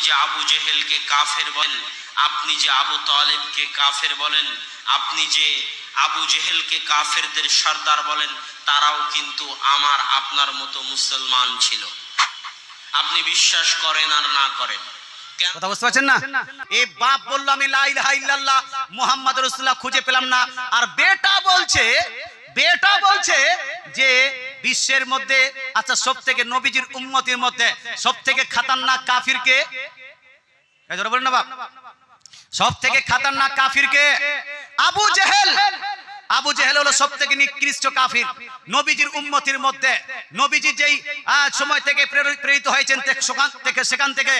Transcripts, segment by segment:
যে আবু জেহেলকে কাফের বলেন, আপনি যে আবু তালেবকে কাফের বলেন, আপনি যে আবু জেহেলকে কাফেরদের সর্দার বলেন, তারাও কিন্তু আমার, আপনার মতো মুসলমান ছিল। আপনি বিশ্বাস করেন আর না করেন। আর বেটা বলছে বেটা বলছে যে বিশ্বের মধ্যে আচ্ছা সব থেকে নবীজির উন্মতির মধ্যে সব থেকে খাতারনাক কাফির কে? এই বলেন না বাপ। সব থেকে খাতারনাক কাফির কে? আবু জেহেল। আবু জেহেল হলো সব থেকে নিকৃষ্ট কাফির। নবীজির উম্মতির মধ্যে। নবীজি যেই সময় থেকে প্রেরিত হয়েছেন থেকে, সেখান থেকে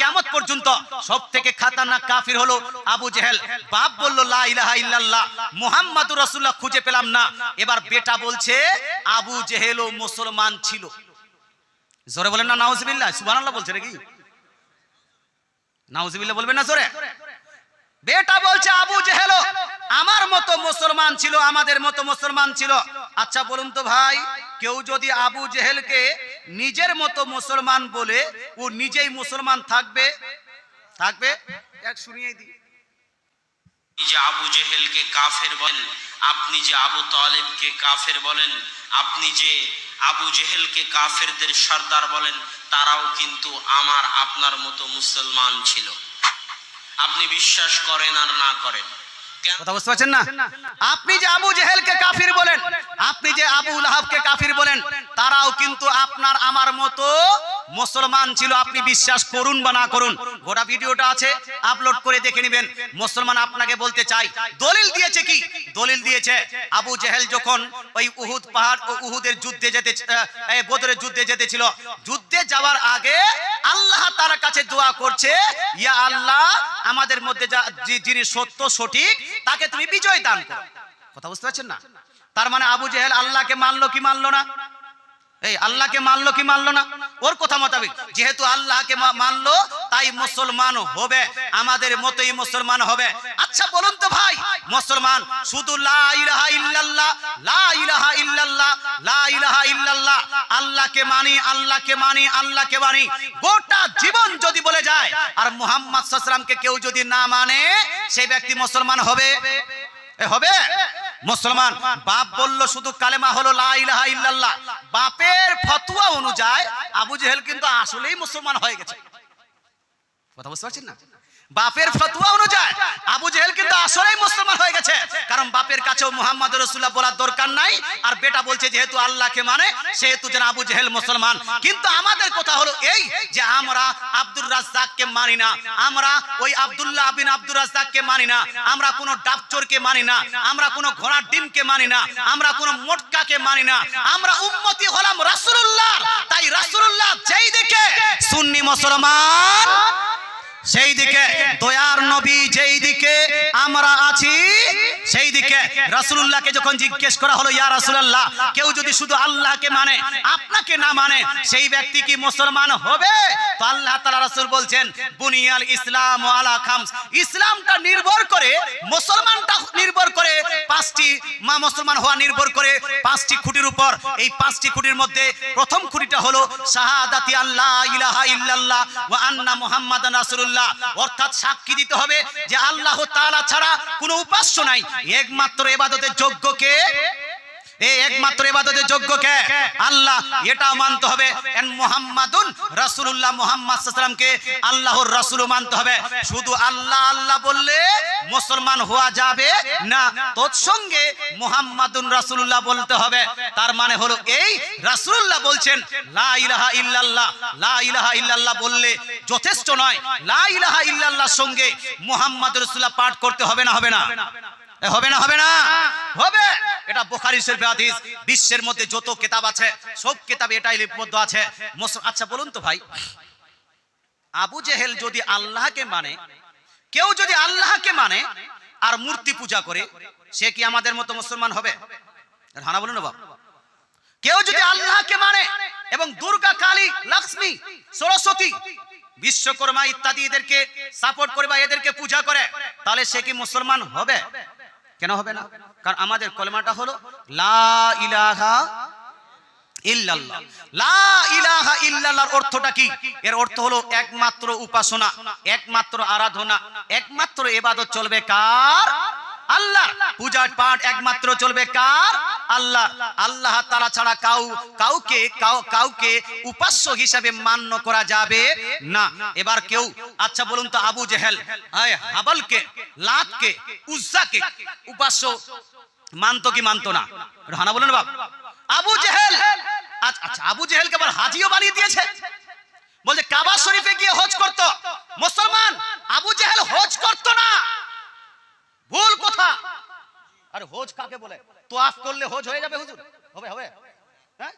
কেমন পর্যন্ত সব থেকে খাতারনাক কাফির হলো আবু জেহেল। বাপ বলল, লা ইলাহা ইল্লাল্লাহ, মুহাম্মাদুর রাসূলুল্লাহ, খুঁজে পেলাম না। এবার বেটা বলছে, আবু জেহেলও মুসলমান ছিল। জোরে বলেন না, নাউজুবিল্লাহ, সুবহানাল্লাহ বলছে নাকি? নাউজুবিল্লাহ বলবেন না জোরে? বেটা বলছে, আবু জেহেল আমার মতো মুসলমান ছিল, আমাদের মতো মুসলমান ছিল। আচ্ছা বলুন তো ভাই, কেউ যদি আবু জেহেলকে নিজের মতো মুসলমান বলে ও নিজেই মুসলমান থাকবে থাকবে? এক শুনিয়ে দিই। যে আবু জেহেলকে কাফের বলেন, আপনি যে আবু তালেবকে কাফের বলেন, আপনি যে আবু জেহেলকে কাফেরদের সর্দার বলেন, তারাও কিন্তু আমার, আপনার মতো মুসলমান ছিল। আপনি বিশ্বাস করেন আর না করেন। আপনি যে আবু জেহেলকে কাফির বলেন, আপনি যে কাফির বলেন, তারাও কিন্তু আপনার, আমার মতো মুসলমান ছিল, আপনি বিশ্বাস করুন বা না করুন, গোটা ভিডিওটা আছে আপলোড করে দেখে নেবেন। মুসলমান আপনাকে বলতে চাই, দলিল দিয়েছে কি? দলিল দিয়েছে আবু জেহেল যখন ওই উহুদ পাহাড়, ও উহুদের যুদ্ধে যেতে বদরের যুদ্ধে যেতেছিল যুদ্ধে যাওয়ার আগে আল্লাহ তার কাছে দোয়া করছে, ইয়া আল্লাহ, আমাদের মধ্যে যা যিনি সত্য, সঠিক, তাকে তুমি বিজয় দান করো। কথা বুঝতে পারছেন না? তার মানে আবু জেহেল আল্লাহকে মানলো কি মানলো না? এই আল্লাহকে মানলো কি মানলো না? ওর কথা মোতাবেক, যেহেতু আল্লাহকে মানলো, তাই মুসলমান হবে, আমাদের মতোই মুসলমান হবে। আচ্ছা বলুন তো ভাই, মুসলমান শুধু লা ইলাহা ইল্লাল্লাহ, লা ইলাহা ইল্লাল্লাহ, লা ইলাহা ইল্লাল্লাহ, আল্লাহকে মানি আল্লাহকে মানি আল্লাহকে মানি। গোটা জীবন যদি বলে যায়, আর মুহাম্মদ সাল্লাল্লাহু আলাইহি সাল্লামকে কেউ যদি না মানে সেই ব্যক্তি মুসলমান হবে। হবে? মুসলমান, বাপ বলল শুধু কালেমা হলো লা ইলাহা ইল্লাল্লাহ। বাপের ফতুয়া অনুযায়ী আবু জেহেল কিন্তু আসলেই মুসলমান হয়ে গেছে। কথা বুঝতে পারছেন না? বাপের ফতোয়া অনুযায়ী আবু জেহেল কিন্তু আসলেই মুসলমান হয়ে গেছে। কারণ বাপের কাছেও মুহাম্মদ রাসূলুল্লাহ বলার দরকার নাই। আর বেটা বলছে যেহেতু আল্লাহকে মানে সেহেতু যেন আবু জেহেল মুসলমান। কিন্তু আমাদের কথা হলো এই যে আমরা আব্দুর রাজ্জাককে মানি না। আমরা ওই আব্দুল্লাহ বিন আব্দুর রাজ্জাককে মানি না। আমরা কোনো ডাবচোরকে মানি না। আমরা কোনো ঘোড়ার ডিমকে মানি না। আমরা কোনো মোটকাকে মানি না। আমরা উম্মতি হলাম রাসূলুল্লাহ তাই রাসূলুল্লাহ যেই দিকে সুন্নি মুসলমান সেই দিকে দয়ার নবী যেই দিকে আমরা আছি সেই দিকে রাসূলুল্লাহকে যখন জিজ্ঞেস করা হলো, ইয়া রাসূলুল্লাহ, কেউ যদি শুধু আল্লাহকে মানে আপনাকে না মানে সেই ব্যক্তি কি মুসলমান হবে? তো আল্লাহ তাআলা রাসূল বলছেন, বুনিয়াল ইসলাম আলা খামস। ইসলামটা নির্ভর করে, মুসলমানটা নির্ভর করে পাঁচটি মা মুসলমান হওয়া নির্ভর করে পাঁচটি খুঁটির উপর। এই পাঁচটি খুঁটির মধ্যে প্রথম খুঁটিটা হলো, শাহাদাতি আল্লাহ ইলাহা ইল্লাল্লাহ ওয়া আন্না মুহাম্মাদান রাসূলুল্লাহ। অর্থাৎ সাক্ষী দিতে হবে যে আল্লাহ তালা ছাড়া কোনো উপাস্য নাই। একমাত্র ইবাদতের যোগ্য কে? বলতে হবে। তার মানে হলো এই রাসূলুল্লাহ বলছেন বললে যথেষ্ট নয়। লা ইলাহা সঙ্গে মুহাম্মদ রাসূলুল্লাহ পাঠ করতে হবে না হবে না। হবে না হবে না। হবে। এটা বুখারী শরীফে হাদিস। বিশ্বের মধ্যে যত কিতাব আছে সব কিতাবে এটাই লিপিবদ্ধ আছে। আচ্ছা বলুন তো ভাই। আবু জেহেল যদি আল্লাহকে মানে কেউ যদি আল্লাহকে মানে আর মূর্তি পূজা করে সে কি আমাদের মতো মুসলমান হবে? হানা বলুন বাবা কেউ যদি আল্লাহকে মানে এবং দুর্গা কালী লক্ষ্মী সরস্বতী বিশ্বকর্মা ইত্যাদি এদেরকে সাপোর্ট করে বা এদেরকে পূজা করে তাহলে সে কি মুসলমান হবে? কেন হবে না? কারণ আমাদের কলমাটা হলো লা ইলাহা ইল্লাল্লাহ। লা ইলাহা ইল্লাল্লাহর অর্থটা কি? এর অর্থ হলো একমাত্র উপাসনা, একমাত্র আরাধনা, একমাত্র এবাদত চলবে কার? আল্লাহ পূজা পাঠ একমাত্র চলবে কার? আল্লাহ। আল্লাহ তারা ছাড়া কাউ, কাউকে কাউকে উপাস্য হিসাবে মান্য করা যাবে না। এবার কেউ আচ্ছা বলুন তো, আবু জেহেল হাবলকে, লাতকে, উজ্জাকে উপাস্য মানতো কি মানতো না? হানা বলুন বাপ। আবু জেহেল আচ্ছা আচ্ছা আবু জেহেলকে আবার হাজিও বানিয়ে দিয়েছে। বলছে, কাবা শরীফে গিয়ে হজ করত মুসলমান আবু জেহেল হজ করত না ভুল কথা আর হোজ কাকে বলে? তোয়াফ করলে হোজ হয়ে যাবে হুজুর। হবে হবে। হ্যাঁ?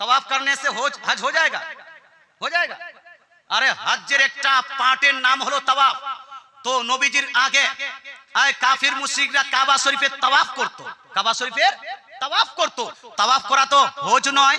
তওয়াফ করনে সে হোজ, হজ হয়ে যায়গা? হয়ে যায়গা? আরে হজ্জের একটা পাটের নাম হলো তওয়াফ। তো নবীজির আগে, আয় কাফির মুশরিকরা কাবা শরীফের তওয়াফ করত। কাবা শরীফের তওয়াফ করত। তওয়াফ করা তো হোজ নয়।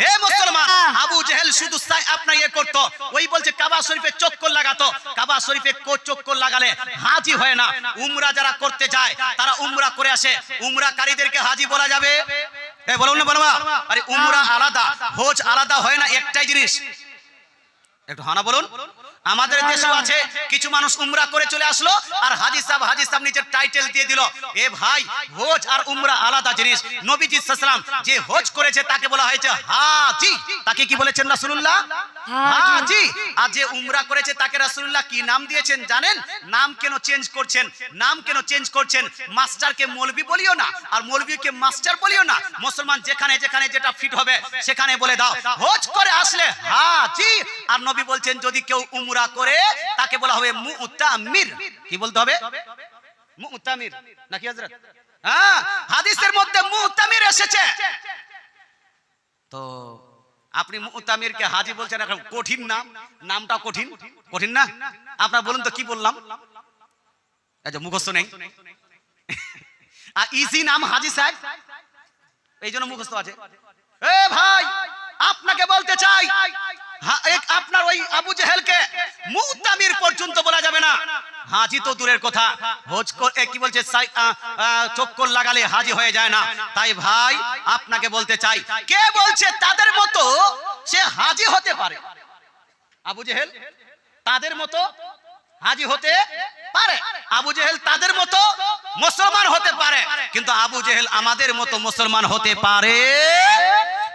হে মুসলমান, আবু জেহেল শুধু আপনার ইয়ে করতো। ওই বলছে, কাবা শরীফে চক্কর লাগাতো। কাবা শরীফে চক্কর লাগালে হাজি হয় না। উমরা যারা করতে যায়, তারা উমরা করে আসে। উমরাকারীদেরকে হাজি বলা যাবে? বলুন না বলবা আরে, উমরা আলাদা, হোজ আলাদা হয় না, একটাই জিনিস। একটু হানা বলুন। আমাদের দেশেও আছে কিছু মানুষ উমরা করে চলে আসলো আর হাজি সাহেব হাজি সাহেব নিজের টাইটেল দিয়ে দিল। এ ভাই হজ আর উমরা আলাদা জিনিস। নবীজি সাল্লাম যে হজ করেছে তাকে বলা হয়েছে হাজি। তাকে কি বলেছেন রাসূলুল্লাহ? হাজি। আর যে উমরা করেছে তাকে রাসূলুল্লাহ কি নাম দিয়েছেন জানেন? নাম কেন চেঞ্জ করছেন? নাম কেন চেঞ্জ করছেন? মাস্টারকে মৌলবি বলিও না আর মৌলবিকে মাস্টার বলিও না। মুসলমান যেখানে যেখানে যেটা ফিট হবে সেখানে বলে দাও হজ করে আসলে হাজি। আর নবী বলছেন যদি কেউ উমরা করে তাকে বলা হবে মুতামির। কি বলতে হবে? মুতামির। নাকি হযরত? হ্যাঁ হাদিসের মধ্যে মুতামির এসেছে। তো আপনি মুতামিরকে হাজি বলছেন এখন কঠিন নাম। নামটা কঠিন। কঠিন না? আপনার বলুন তো কি বললাম? আচ্ছা মুখস্থ নেই। আর ইজি নাম হাজি সাহেব এই জন্য মুখস্থ আছে। এ ভাই, আপনাকে বলতে চাই আপনার ওই আবু জেহেলকে মুতামির পর্যন্ত বলা যাবে না। হাজি তো দূরের কথা। হজ কি বলছে? চক্কর লাগালে হাজি হয়ে যায় না। তাই ভাই, আপনাকে বলতে চাই, কে বলছে তাদের মতো সে হাজি হতে পারে? আবু জেহেল, তাদের মতো হাজি হতে পারে। আবু জেহেল তাদের মতো মুসলমান হতে পারে। কিন্তু আবু জেহেল আমাদের মতো মুসলমান হতে পারে?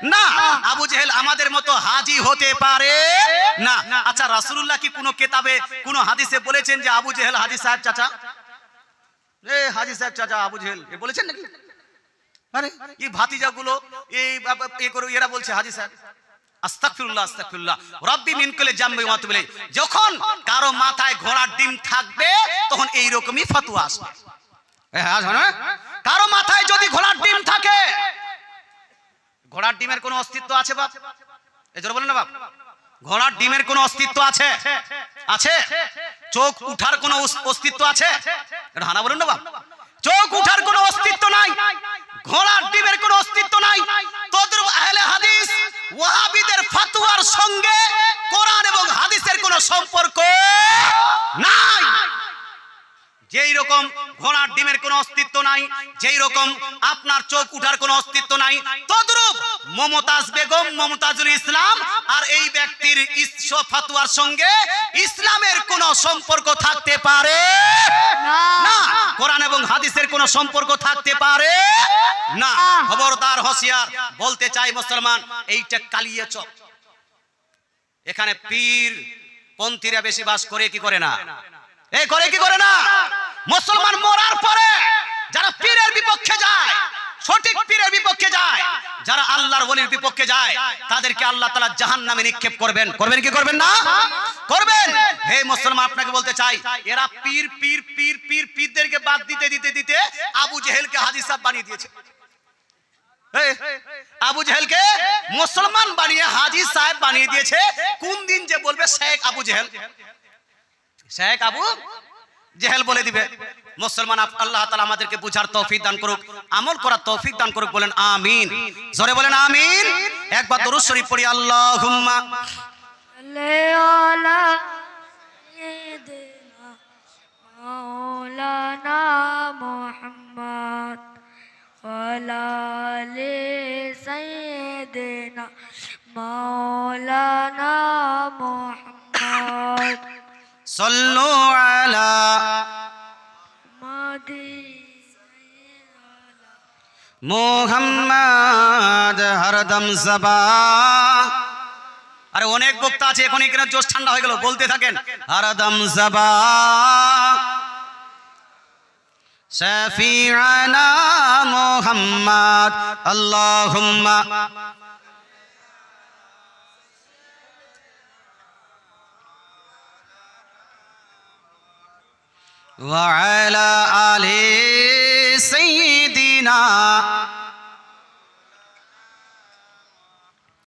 না আবু জেহেল আমাদের মতো হাজি হতে পারে? না। আচ্ছা রাসূলুল্লাহ কি কোনো কেতাবে কোনো হাদিসে বলেছেন যে আবু জেহেল হাজি সাহেব চাচা? এ হাজি সাহেব চাচা আবু জেহেল এ বলেছেন নাকি? আরে এই ভাতিজাগুলো এই বাবা- এ করে এরা বলছে হাজি সাহেব। আস্তাগফিরুল্লাহ আস্তাগফিরুল্লাহ। রাব্বি মিন কুল্লি জামবি ওয়া তুবলি যখন কারও মাথায় ঘোড়ার ডিম থাকবে তখন এই রকমই ফতোয়া আসবে। কারও মাথায় যদি ঘোড়ার ডিম থাকে ঘোড়ার ডিমের কোনো অস্তিত্ব আছে বাপ? এই বলেন না বাপ। ঘোড়ার ডিমের কোনো অস্তিত্ব আছে? আছে? চোখ উঠার কোনো অস- অস্তিত্ব আছে? এটা হানা বলুন না বাপ। চোখ উঠার কোনো অস্তিত্ব নাই। ঘোড়ার ডিমের কোনো অস্তিত্ব নাই। তদ্রুপ আহলে হাদিস ওয়াহাবিদের ফতোয়ার সঙ্গে কোরআন এবং হাদিসের কোনো সম্পর্ক নাই। যেই রকম ঘোড়ার ডিমের কোনো অস্তিত্ব নাই যেই রকম আপনার চোখ উঠার কোনো অস্তিত্ব নাই তদ্রূপ মমতাজ বেগম মমতাজুল ইসলাম আর এই ব্যক্তির ফাতুয়ার সঙ্গে ইসলামের কোনো সম্পর্ক থাকতে পারে? না। কোরআন এবং হাদিসের কোনো সম্পর্ক থাকতে পারে? না। খবরদার হসিয়ার বলতে চাই মুসলমান এইটা কালিয়ে চক এখানে পীর পন্থীরা বেশি বাস করে কি করে না? এই করে কি করে না? মুসলমান মরার পরে যারা পীরের বিপক্ষে যায়, সঠিক পীরের বিপক্ষে যায়, যারা আল্লাহর ওলির বিপক্ষে যায়, তাদেরকে আল্লাহ তাআলা জাহান্নামে নিক্ষেপ করবেন। করবেন কি করবেন না? করবেন। হে মুসলমান, আপনাকে বলতে চাই, এরা পীর পীর পীর পীর, পীরদেরকে বাদ দিতে দিতে দিতে আবু জেহেলকে হাদিস সাহেব বানিয়ে দিয়েছে। আবু জেহেলকে মুসলমান বানিয়ে হাজি সাহেব বানিয়ে দিয়েছে। কোন দিন যে বলবে শেখ আবু জেহেল? শেখ আবু জেহেল বলে দিবে মুসলমান আপ- আল্লাহ তাআলা আমাদেরকে বুঝার তৌফিক দান করুক আমল করার তৌফিক দান করুক বলেন আমিন জোরে বলেন আমিন একবার দরুদ শরীফ পড়ি আল্লাহুম্মা على سيدنا مولانا محمد وعلى آل سيدنا مولانا محمد সাল্লু আলা مدي মুহাম্মদ হরদম জবা আরে অনেক বক্তা আছে এখন এখানে জোশ ঠান্ডা হয়ে গেল বলতে থাকেন হরদম জবা শফিআনা মুহাম্মদ আল্লাহুম্মা وعلى آل سيدنا